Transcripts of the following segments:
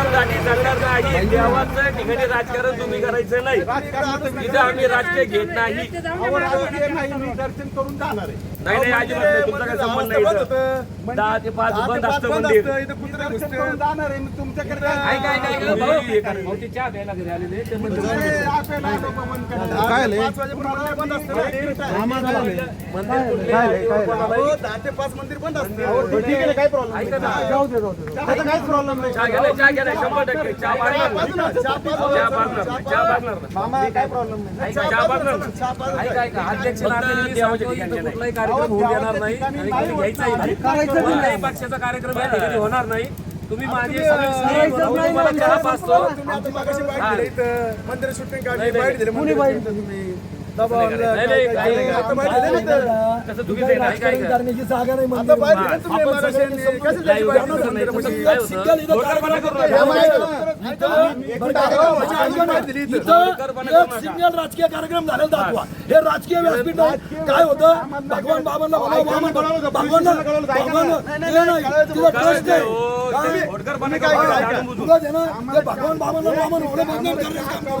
दमदाटी चालणार नाही देवाचं ठिकाणी राजकारण तुम्ही करायचं नाही. इथं आम्ही राजकीय घेत नाही. दर्शन करून जाणार आहे. नाही नाही अजिबात नाही. तुमचा काही संबंध नाही इथं. दहा ते पाच बंद असतं मंदिर. दर्शन करून जाणार आहे. मग तुमच्याकडे काय काय काय काय भाऊ, करा. भाऊ, ते चहा प्यायला घरी आलेले ते वाजेपर्यंत मंदिर बंद असतं. ना. मंदिर कुठले? आहे? दहा ते पाच मंदिर बंद असते. ठीक आहे काय प्रॉब्लेम ऐका ना. काहीच प्रॉब्लेम नाही. चहा घ्यायला चहा घ्यायला शंभर टक्के. चहा पाजणार नाही. चहा पाजू. चहा पाजणार नाही. चहा पाजणार नाही. मामा काय प्रॉब्लेम नाही. ऐका, चहा पाजणार नाही. ऐका, ऐका. अध्यक्ष नात्याने देवाच्या ठिकाणी कुठलाही कार्यक्रम होऊ देणार नाही आणि कोणी घ्यायचाही नाही. कोणत्याही पक्षाचा कार्यक्रम या ठिकाणी होणार नाही. तुम्ही माझे सगळे स्नेही तुम्हाला. मंदिर काढली दिली shooting तुम्ही दबाव आणला, नाही, काय- नाही, काय- काही- आता दिली ना चुकीचं आहे नाही काय काय आता दिली तुम्ही त्याची दिली नाही. नाही नाही. नाही, नाही, नाही. नाही नाही नाही. फेसबुकवर नाही सिग्नल राजकीय कार्यक्रम झालेला दाखवा. हे राजकीय व्यासपीठ काय होतं? भगवान बाबांना भगवान भगवान भगवान बाबांना बंधन करण्याचं काम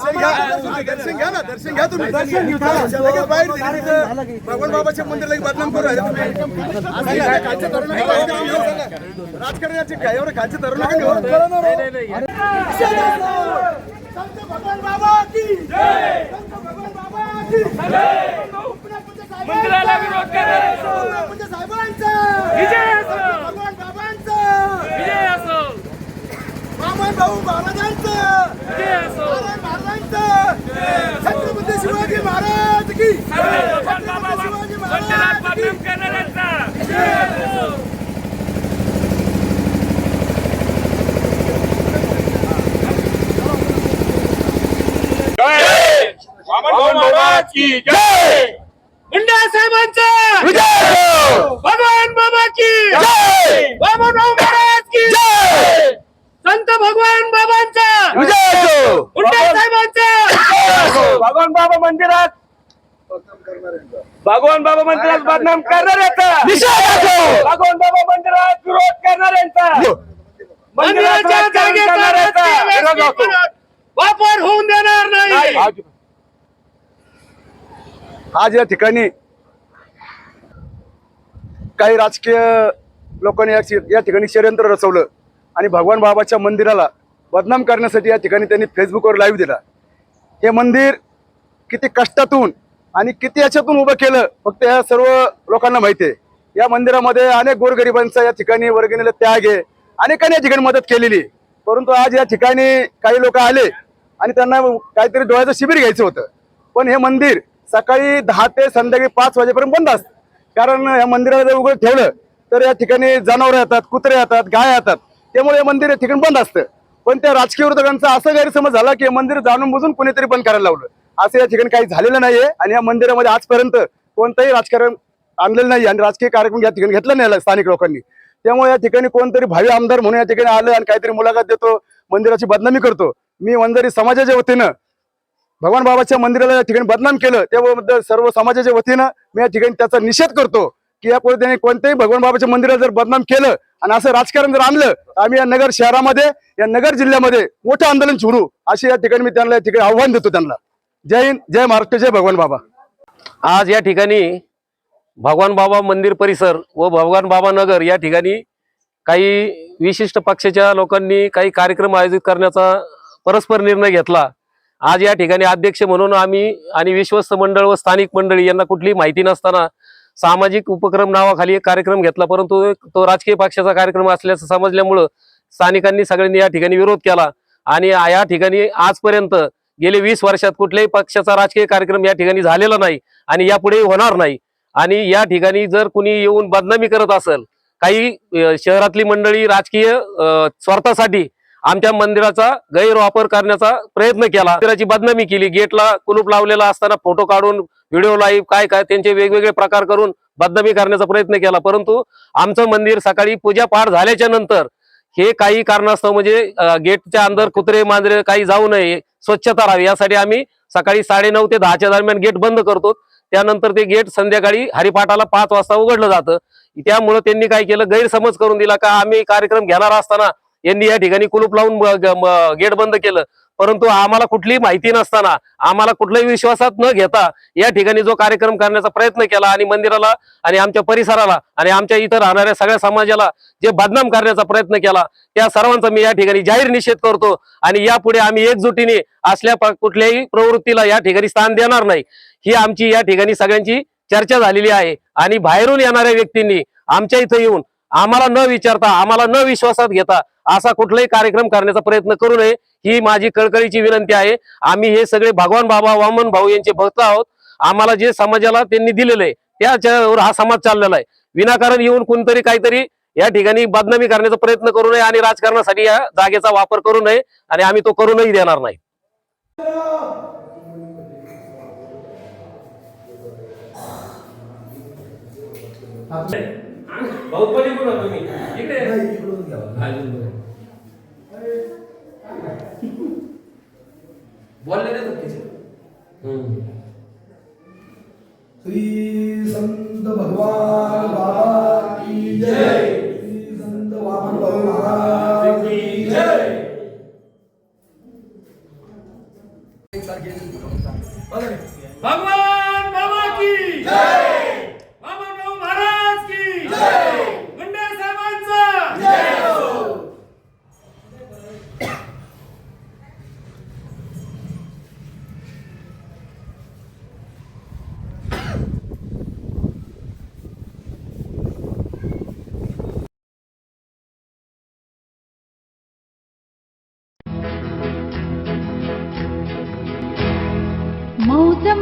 दर्शन घ्या. दर्शन घ्या ना दर्शन घ्या तुम्ही. लगेच बाहेर. भगवान बाबाच्या मंदिरला बदनाम करू राहिले तुम्ही असं काय? खालच्या तरुणाला बाहेर काढून घेऊ सांगा. राजकारणाचे काय एवढं खालच्या तरुणाला घेऊ नाही, नाही, नाही. मंदिराला विरोध करायचा. विजय असो. विजय असो. भाऊ महाराजांचं विजय असो. महाराजांचं छत्रपती शिवाजी महाराज की भगवान बाबा मंदिरात बदनाम करणाऱ्यांचा. विजय असो. भगवान बाबा की जय मुंडा साहेबांचा भगवान बाबा की जय भगवान महाराज की जय संत भगवान बाबांचा! मुंडा साहेबांचा! भगवान बाबा मंदिरात! भगवान बाबा मंदिरात बदनाम करणाऱ्याचा! भगवान बाबा मंदिरात विरोध करणाऱ्यांचा! मंदिराच्या जागेचा वापर होऊन देणार नाही आज या ठिकाणी काही राजकीय लोकांनी या- या ठिकाणी षडयंत्र रचवलं आणि भगवान बाबाच्या मंदिराला बदनाम करण्यासाठी या ठिकाणी त्यांनी फेसबुकवर लाईव्ह दिला. हे मंदिर किती कष्टातून आणि किती याच्यातून उभं केलं फक्त या सर्व लोकांना माहिती आहे. या मंदिरामध्ये अनेक गोरगरिबांचा या ठिकाणी वर्गणीला त्याग आहे. अनेकांनी या ठिकाणी मदत केलेली परंतु आज या ठिकाणी काही लोक आले आणि त्यांना काहीतरी डोळ्याचं शिबिर घ्यायचं होतं. पण हे मंदिर सकाळी दहा ते संध्याकाळी पाच वाजेपर्यंत बंद असतं. कारण या मंदिराला जर उघड ठेवलं तर या ठिकाणी जनावरं येतात कुत्रे येतात गाय येतात. त्यामुळे हे मंदिर या ठिकाणी बंद असतं. पण त्या राजकीय विरोधकांचा असं गैरसमज झाला की हे मंदिर जाणून बुजून कोणीतरी बंद करायला लावलं. असं या ठिकाणी काही झालेलं नाहीये आणि या मंदिरामध्ये आजपर्यंत कोणतंही राजकारण आणलेलं नाही आणि राजकीय कार्यक्रम या ठिकाणी घेतला नाही स्थानिक लोकांनी. त्यामुळे या ठिकाणी कोणतरी भावी आमदार म्हणून या ठिकाणी आलं आणि काहीतरी मुलाखत देतो मंदिराची बदनामी करतो. मी वंजारी समाजाच्या वतीनं भगवान बाबाच्या मंदिराला या ठिकाणी बदनाम केलं त्याबद्दल सर्व समाजाच्या वतीनं मी या ठिकाणी त्याचा निषेध करतो की या त्यांनी कोणत्याही भगवान बाबाच्या मंदिराला जर बदनाम केलं आणि असं राजकारण जर आणलं तर आम्ही या नगर शहरामध्ये या नगर जिल्ह्यामध्ये मोठं आंदोलन सुरू अशी या ठिकाणी मी त्यांना या ठिकाणी आव्हान देतो त्यांना. जय हिंद जय महाराष्ट्र जय भगवान बाबा. आज या ठिकाणी भगवान बाबा मंदिर परिसर व भगवान बाबा नगर या ठिकाणी काही विशिष्ट पक्षाच्या लोकांनी काही कार्यक्रम आयोजित करण्याचा परस्पर निर्णय घेतला. आज या ठिकाणी अध्यक्ष म्हणून आम्ही आणि विश्वस्त मंडळ व स्थानिक मंडळी यांना कुठलीही माहिती नसताना सामाजिक उपक्रम नावाखाली एक कार्यक्रम घेतला परंतु तो राजकीय पक्षाचा कार्यक्रम असल्याचं समजल्यामुळं स्थानिकांनी सगळ्यांनी या ठिकाणी विरोध केला. आणि या ठिकाणी आजपर्यंत गेले वीस वर्षात कुठल्याही पक्षाचा राजकीय कार्यक्रम या ठिकाणी झालेला नाही आणि यापुढेही होणार नाही. आणि या ठिकाणी जर कुणी येऊन बदनामी करत असेल काही शहरातली मंडळी राजकीय स्वार्थासाठी आमच्या मंदिराचा गैरवापर करण्याचा प्रयत्न केला. मंदिराची बदनामी केली. गेटला कुलूप लावलेला असताना फोटो काढून व्हिडिओ लाईव्ह काय काय त्यांचे वेगवेगळे प्रकार करून बदनामी करण्याचा प्रयत्न केला. परंतु आमचं मंदिर सकाळी पूजा पाठ झाल्याच्यानंतर हे काही कारणास्तव म्हणजे गेटच्या अंदर कुत्रे मांजरे काही जाऊ नये स्वच्छता राहावी यासाठी आम्ही सकाळी साडेनऊ ते दहाच्या दरम्यान गेट बंद करतो. त्यानंतर ते गेट संध्याकाळी हरिपाठाला पाच वाजता उघडलं जातं. त्यामुळे त्यांनी काय केलं? गैरसमज करून दिला का आम्ही कार्यक्रम घेणार असताना यांनी या ठिकाणी कुलूप लावून गेट बंद केलं. परंतु आम्हाला कुठलीही माहिती नसताना आम्हाला कुठल्याही विश्वासात न घेता या ठिकाणी जो कार्यक्रम करण्याचा प्रयत्न केला आणि मंदिराला आणि आमच्या परिसराला आणि आमच्या इथं राहणाऱ्या सगळ्या समाजाला जे बदनाम करण्याचा प्रयत्न केला त्या सर्वांचा मी या ठिकाणी जाहीर निषेध करतो आणि यापुढे आम्ही एकजुटीने असल्या कुठल्याही प्रवृत्तीला या ठिकाणी स्थान देणार नाही. ही आमची या ठिकाणी सगळ्यांची चर्चा झालेली आहे आणि बाहेरून येणाऱ्या व्यक्तींनी आमच्या इथं येऊन आम्हाला न विचारता आम्हाला न विश्वासात घेता असा कुठलाही कार्यक्रम करण्याचा प्रयत्न करू नये. ही माझी कळकळीची विनंती आहे. आम्ही हे सगळे भगवान बाबा वामन भाऊ यांचे भक्त आहोत. आम्हाला जे समाजाला त्यांनी दिलेलं आहे त्याच्यावर हा समाज चाललेला आहे. विनाकारण येऊन कोणतरी काहीतरी या ठिकाणी बदनामी करण्याचा प्रयत्न करू नये आणि राजकारणासाठी या जागेचा वापर करू नये आणि आम्ही तो करूनही देणार नाही. श्री संत भगवान बाबा